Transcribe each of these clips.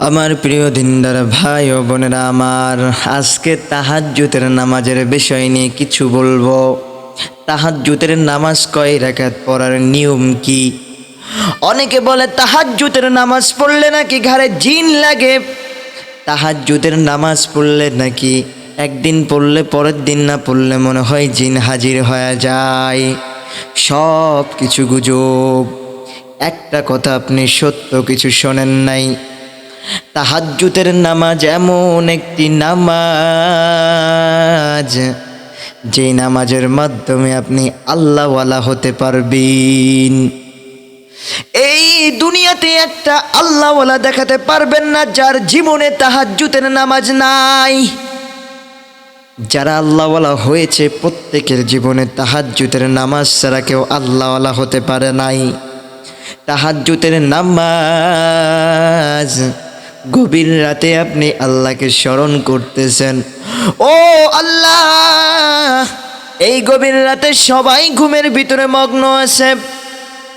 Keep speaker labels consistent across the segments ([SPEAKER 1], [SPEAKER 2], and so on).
[SPEAKER 1] আমার প্রিয় দিনদার ভাই ও বোনেরা আমার, আজকে তাহাজ্জুতের নামাজের বিষয় নিয়ে কিছু বলব। তাহাজ্জুতের নামাজ কয় রাকাত পড়ার নিয়ম কি? অনেকে বলে তাহাজ্জুতের নামাজ পড়লে নাকি ঘাড়ে জিন লাগে। তাহাজ্জুতের নামাজ পড়লে নাকি একদিন পড়লে পরের দিন না পড়লে মনে হয় জিন হাজির হয়ে যায়। সব কিছু গুজব। একটা কথা আপনি সত্য কিছু শোনেন নাই। তাহাজ্জুতের নামাজ এমন একটি নামাজ, যে নামাজের মাধ্যমে আপনি আল্লাহওয়ালা হতে পারবেন। এই দুনিয়াতে একটা আল্লাহওয়ালা দেখাতে পারবেন না, যার জীবনে তাহাজ্জুতের নামাজ নাই। যারা আল্লাহওয়ালা হয়েছে, প্রত্যেকের জীবনে তাহাজ্জুতের নামাজ ছাড়া কেউ আল্লাহওয়ালা হতে পারে নাই। তাহাজ্জুতের নামাজ গভীর রাতে আপনি আল্লাহকে স্মরণ করতেছেন। ও আল্লাহ, এই গভীর রাতে সবাই ঘুমের ভিতরে মগ্ন আছে।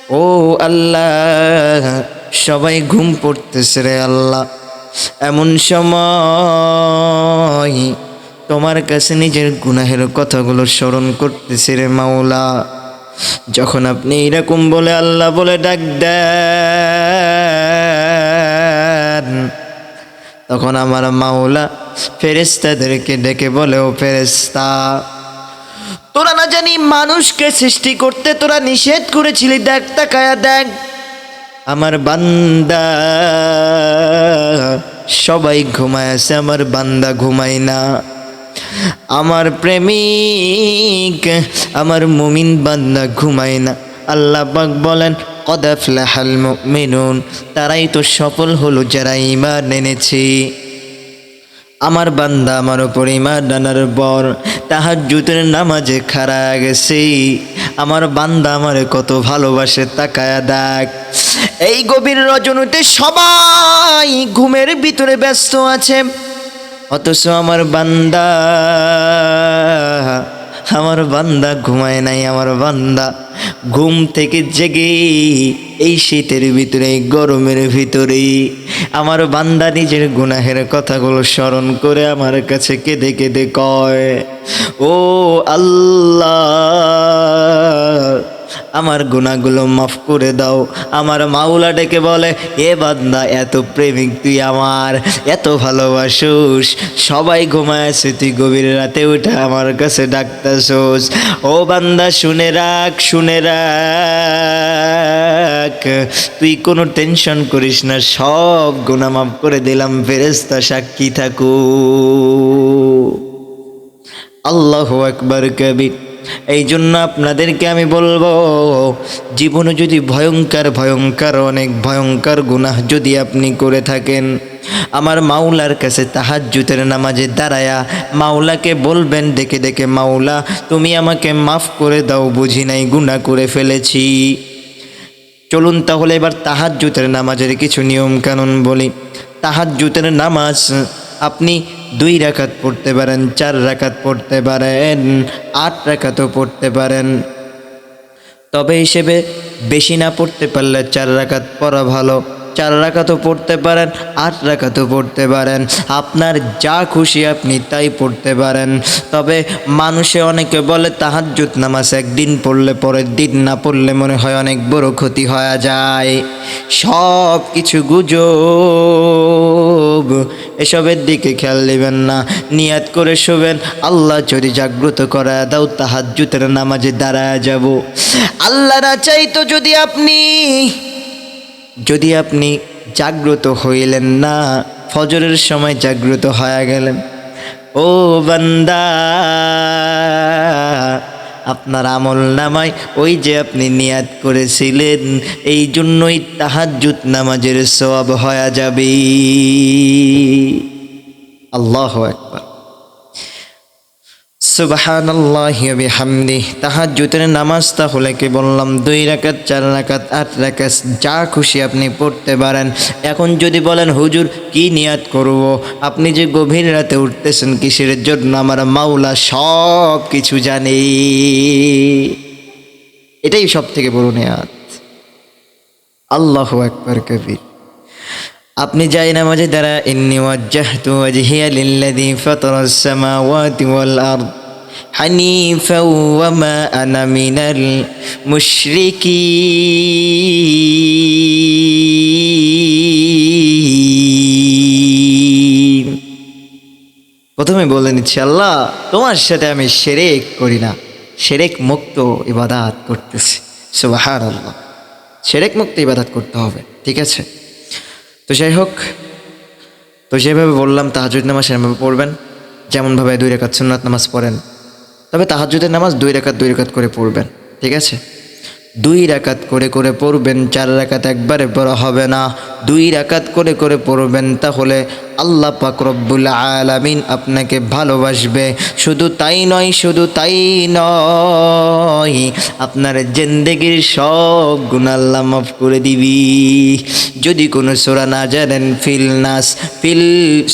[SPEAKER 1] ও আল্লাহ, সবাই ঘুম পড়তেছে রে আল্লাহ। এমন সময় তোমার কাছে নিজের গুনাহের কথাগুলো স্মরণ করতেছে রে মাওলা। যখন আপনি এরকম বলে আল্লাহ বলে ডাক দেন তখন আমার মাওলা ফেরেস্তাদেরকে ডেকে বলে, ও ফেরেস্তা তোরা না জানি মানুষকে সৃষ্টি করতে তোরা নিষেধ করেছিলি? দেখ, তাকায়া দেখ। আমার বান্দা, সবাই ঘুমায় আছে, আমার বান্দা ঘুমায় না। আমার প্রেমিক, আমার মুমিন বান্দা ঘুমায় না। আল্লাহ পাক বলেন কদাফলাহাল মুমিনুন। তারাই তো সফল হলো যারা ইমান এনেছে। আমার বান্দা আমার ওপর ইমান ডানার পর তাহার জুতের নামাজে খারা গেছে। আমার বান্দা আমার কত ভালোবাসে তাকায়া দেখ। এই গভীর রজনীতে সবাই ঘুমের ভিতরে ব্যস্ত আছে। অথচ আমার বান্দা আমার বান্দা ঘুমায় নাই, আমার বান্দা ঘুম থেকে জেগে এই শীতের ভিতরে গরমের ভিতরে, আমার বান্দা নিজের গুনাহের কথাগুলো স্মরণ করে আমার কাছে কেঁদে কেঁদে কয়, ও আল্লাহ আমার গুণাগুলো মাফ করে দাও। আমার মাওলা ডেকে বলে, এ বান্দা, এত প্রেমিক তুই আমার, এত ভালোবাসুস। সবাই ঘুমায় আছে, তুই গভীর রাতে উঠে আমার কাছে ডাকতাছোস ও বান্দা, শুনে রাখ শুনে রাখ। তুই কোনো টেনশন করিস না, সব গুণা মাফ করে দিলাম ফেরেস্তা সাক্ষী থাকু আল্লাহ একবার কবির। এই জন্য আপনাদেরকে আমি বলব, জীবনে যদি ভয়ঙ্কর ভয়ঙ্কর, অনেক ভয়ঙ্কর গুনাহ যদি আপনি করে থাকেন, আমার মাওলার কাছে তাহাজ্জুতের নামাজে দাঁড়ায়া মাওলাকে বলবেন, দেখে দেখে মাওলা, তুমি আমাকে মাফ করে দাও, বুঝি নাই গুনাহ করে ফেলেছি। চলুন তাহলে এবার তাহাজ্জুতের নামাজের কিছু নিয়ম কানুন বলি। তাহাজ্জুতের নামাজ আপনি দুই রাখাত পড়তে পারেন, চার রাখাত পড়তে পারেন, আট রাখাতও পড়তে পারেন। তবে হিসেবে বেশি না পড়তে পারলে চার রাখাত পড়া ভালো। চার রাকাতও পড়তে পারেন, আট রাকাতও পড়তে পারেন। আপনার যা খুশি আপনি তাই পড়তে পারেন। তবে মানুষে অনেকে বলে, তাহাজ্জুদ নামাজ একদিন পড়লে পরের দিন না পড়লে মনে হয় অনেক বড় ক্ষতি হয়ে যায়। সব কিছু গুজব, এসবের দিকে খেয়াল নেবেন না। নিয়াত করে শোবেন, আল্লাহ যদি জাগ্রত করা দাও তাহাজ্জুতের নামাজে দাঁড়ায় যাব। আল্লাহ না চাইতো যদি আপনি যদি আপনি জাগ্রত হইলেন না, ফজরের সময় জাগ্রত হয়ে গেলেন। ও বান্দা, আপনার আমল নামায় ওই যে আপনি নিয়াত করেছিলেন, এই জন্যই তাহাজ্জুদ নামাজের সব হয়ে যাবে। আল্লাহ একবার সুবাহান বিহামদি। তাহাজ্জুদের নামাজ তাহলে কি বললাম দুই রাকাত, চার রাকাত, আট রাকাত, যা খুশি আপনি পড়তে পারেন। এখন যদি বলেন, হুজুর, কি নিয়াত করব? আপনি যে গভীর রাতে উঠতেছেন, কিসের জন্য? আমার মাওলা সব কিছু জানে। এটাই সব থেকে বড় নিয়াত। আল্লাহ একবার কবির। আপনি যাই নামাজে দ্বারা ইন্নি ওয়াজ্জাহতু ওয়াজহিয়া লিল্লাযী ফাতারাস সামাওয়াতি ওয়াল আরদ। ওয়া মা আনা মিনাল মুশরিকিন। প্রথমে বলে নিচ্ছি, আল্লাহ, তোমার সাথে আমি সেরেক করি না। সেরেক মুক্ত ইবাদাত করতেছি। সুবাহার আল্লাহ সেরেক মুক্ত ইবাদাত করতে হবে, ঠিক আছে? তো যাই হোক, তো যেভাবে বললাম, তাহাজুদ নামাজ সেভাবে পড়বেন। যেমনভাবে দুই রেখাত সুন্নাত নামাজ পড়েন তবে তাহাজুদের নামাজ দুই রেখাত দুই রেখাত করে পড়বেন, ঠিক আছে? দুই রাকাত করে করে পড়বেন, চার রাকাত একবারে পড়া হবে না। দুই রাকাত করে করে পড়বেন, তাহলে আল্লাহ পাক রব্বুল আলামিন আপনাকে ভালোবাসবে। শুধু তাই নয়, শুধু তাই নয়, আপনার জেন্দেগির সব গুণ আল্লাহ মাফ করে দিবি। যদি কোনো সোরা না জানেন, ফিল নাস, ফিল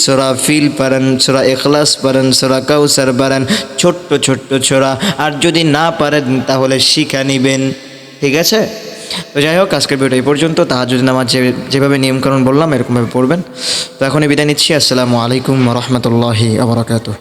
[SPEAKER 1] সোরা, ফিল পারেন সোরা এখলাস পারেন সোরা কাউসার পারেন ছোট্ট ছোট্ট ছোরা আর যদি না পারেন, তাহলে শিখা নিবেন। ঠিক আছে? তো যাই হোক, আজকের ভিডিও এই পর্যন্ত। তাহাজুদ্দিন নামাজ যে- যেভাবে নিয়মকরণ বললাম, এরকমভাবে পড়বেন। তো এখনই বিদায় নিচ্ছি। আসসালামু আলাইকুম রহমতুল্লাহি আবরাকাতু